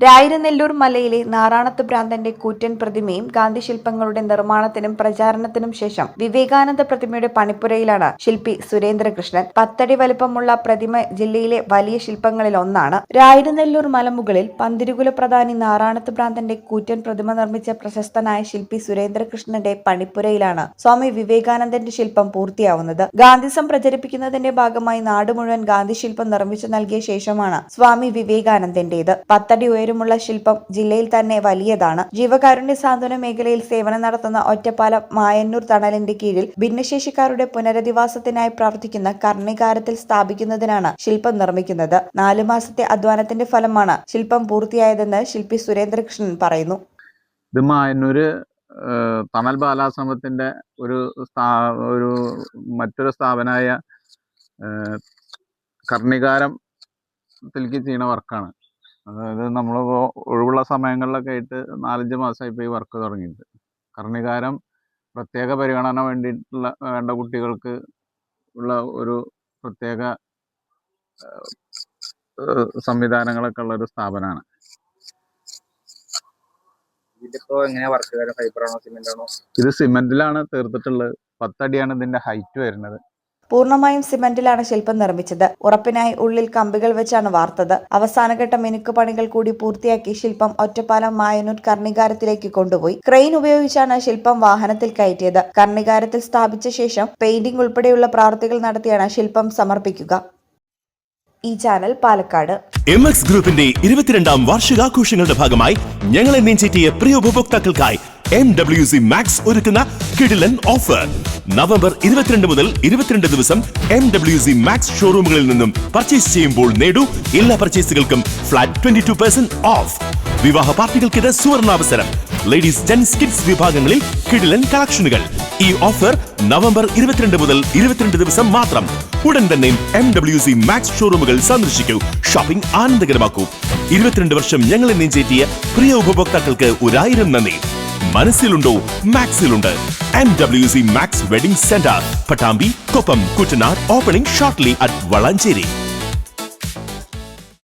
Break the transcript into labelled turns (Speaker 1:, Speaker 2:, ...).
Speaker 1: രായിരനെല്ലൂർ മലയിലെ നാറാണത്ത് ഭ്രാന്തന്റെ കൂറ്റൻ പ്രതിമയും ഗാന്ധി ശില്പങ്ങളുടെ നിർമ്മാണത്തിനും പ്രചാരണത്തിനും ശേഷം വിവേകാനന്ദ പ്രതിമയുടെ പണിപ്പുരയിലാണ് ശില്പി സുരേന്ദ്രകൃഷ്ണൻ പത്തടി വലുപ്പമുള്ള പ്രതിമ ജില്ലയിലെ വലിയ ശില്പങ്ങളിൽ ഒന്നാണ്. രായിരനെല്ലൂർ മലമുകളിൽ പന്തിരുകുല പ്രധാനി നാറാണത്ത് ഭ്രാന്തന്റെ കൂറ്റൻ പ്രതിമ നിർമ്മിച്ച പ്രശസ്തനായ ശില്പി സുരേന്ദ്രകൃഷ്ണന്റെ പണിപ്പുരയിലാണ് സ്വാമി വിവേകാനന്ദന്റെ ശില്പം പൂർത്തിയാവുന്നത്. ഗാന്ധിസം പ്രചരിപ്പിക്കുന്നതിന്റെ ഭാഗമായി നാട് മുഴുവൻ ഗാന്ധി ശില്പം നിർമ്മിച്ചു നൽകിയ ശേഷമാണ് സ്വാമി വിവേകാനന്ദന്റേത്. പത്തടി ഉയരമുള്ള ശില്പം ജില്ലയിൽ തന്നെ വലിയതാണ്. ജീവകാരുണ്യ സാന്ത്വന മേഖലയിൽ സേവനം നടത്തുന്ന ഒറ്റപ്പാലം മായന്നൂർ തണലിന്റെ കീഴിൽ ഭിന്നശേഷിക്കാരുടെ പുനരധിവാസത്തിനായി പ്രവർത്തിക്കുന്ന കർണികാരത്തിൽ സ്ഥാപിക്കുന്നതിനാണ് ശില്പം നിർമ്മിക്കുന്നത്. നാലു മാസത്തെ അധ്വാനത്തിന്റെ ഫലമാണ് ശില്പം പൂർത്തിയായതെന്ന് ശില്പി സുരേന്ദ്രകൃഷ്ണൻ പറയുന്നു.
Speaker 2: ഇത് മായന്നൂര് തണൽ ബാലാശ്രമത്തിന്റെ ഒരു ഒരു മറ്റൊരു സ്ഥാപനമായ കർണികാരം തിൽക്കി ചെയ്യുന്ന വർക്കാണ്. അതായത് നമ്മളിപ്പോൾ ഒഴിവുള്ള സമയങ്ങളിലൊക്കെ ആയിട്ട് നാലഞ്ച് മാസമായി ഇപ്പോൾ ഈ വർക്ക് തുടങ്ങിയിട്ട്. കർണികാരം പ്രത്യേക പരിഗണന വേണ്ടിയിട്ടുള്ള വേണ്ട കുട്ടികൾക്ക് ഉള്ള ഒരു പ്രത്യേക സംവിധാനങ്ങളൊക്കെ ഉള്ള ഒരു സ്ഥാപനമാണ് ഇത് സിമെന്റിലാണ് തീർത്തിട്ടുള്ളത്. പത്തടിയാണ് ഇതിന്റെ ഹൈറ്റ് വരുന്നത്.
Speaker 1: പൂർണമായും സിമന്റിലാണ് ശില്പം നിർമ്മിച്ചത്. ഉറപ്പിനായി ഉള്ളിൽ കമ്പികൾ വെച്ചാണ് വാർത്തത്. അവസാനഘട്ട മിനുക്ക് പണികൾ കൂടി പൂർത്തിയാക്കി ശില്പം ഒറ്റപ്പാലം മായനൂർ കർണികാരത്തിലേക്ക് കൊണ്ടുപോയി. ക്രെയിൻ ഉപയോഗിച്ചാണ് ശില്പം വാഹനത്തിൽ കയറ്റിയത്. കർണികാരത്തിൽ സ്ഥാപിച്ച ശേഷം പെയിന്റിംഗ് ഉൾപ്പെടെയുള്ള പ്രവൃത്തികൾ നടത്തിയാണ് ശില്പം സമർപ്പിക്കുക. ഈ ചാനൽ പാലക്കാട്.
Speaker 3: എം എക്സ് ഗ്രൂപ്പിന്റെ ഇരുപത്തിരണ്ടാം വാർഷികാഘോഷങ്ങളുടെ ഭാഗമായി ഞങ്ങളെ നീഞ്ചേറ്റിയ പ്രിയ ഉപഭോക്താക്കൾക്കായി എം ഡബ്ല്യു സി മാക്സ് ഒരുക്കുന്ന കിടിലൻ ഓഫർ നവംബർ ഇരുപത്തിരണ്ട് മുതൽ ഇരുപത്തിരണ്ട് ദിവസം എം ഡബ്ല്യു സി മാക്സ് ഷോറൂമുകളിൽ നിന്നും പർച്ചേസ് ചെയ്യുമ്പോൾ നേടൂ എല്ലാ പർച്ചേസുകൾക്കും flat twenty two percent off വിവാഹ പാർട്ടികൾക്കിത് സുവർണാവസരം. ലേഡീസ് ജെൻസ് കിഡ്സ് വിഭാഗങ്ങളിൽ കിടിലൻ കളക്ഷനുകൾ ഈ ഓഫർ നവംബർ ഇരുപത്തിരണ്ട് മുതൽ ഇരുപത്തിരണ്ട് ദിവസം മാത്രം. ഉടൻ തന്നെ എം ഡബ്ല്യു സി മാക്സ് ഷോറൂമുകൾ സന്ദർശിക്കൂ. ഷോപ്പിംഗ് ആനന്ദകരമാക്കൂ. ഇരുപത്തിരണ്ട് വർഷം ഞങ്ങളെ നെഞ്ചേറ്റിയ പ്രിയ ഉപഭോക്താക്കൾക്ക് ഒരായിരം നന്ദി. മനസ്സിലുണ്ടോ? മാക്സിലുണ്ട്. M W C max wedding centre Pattambi Koppam Kuttanad opening shortly at Valanchery.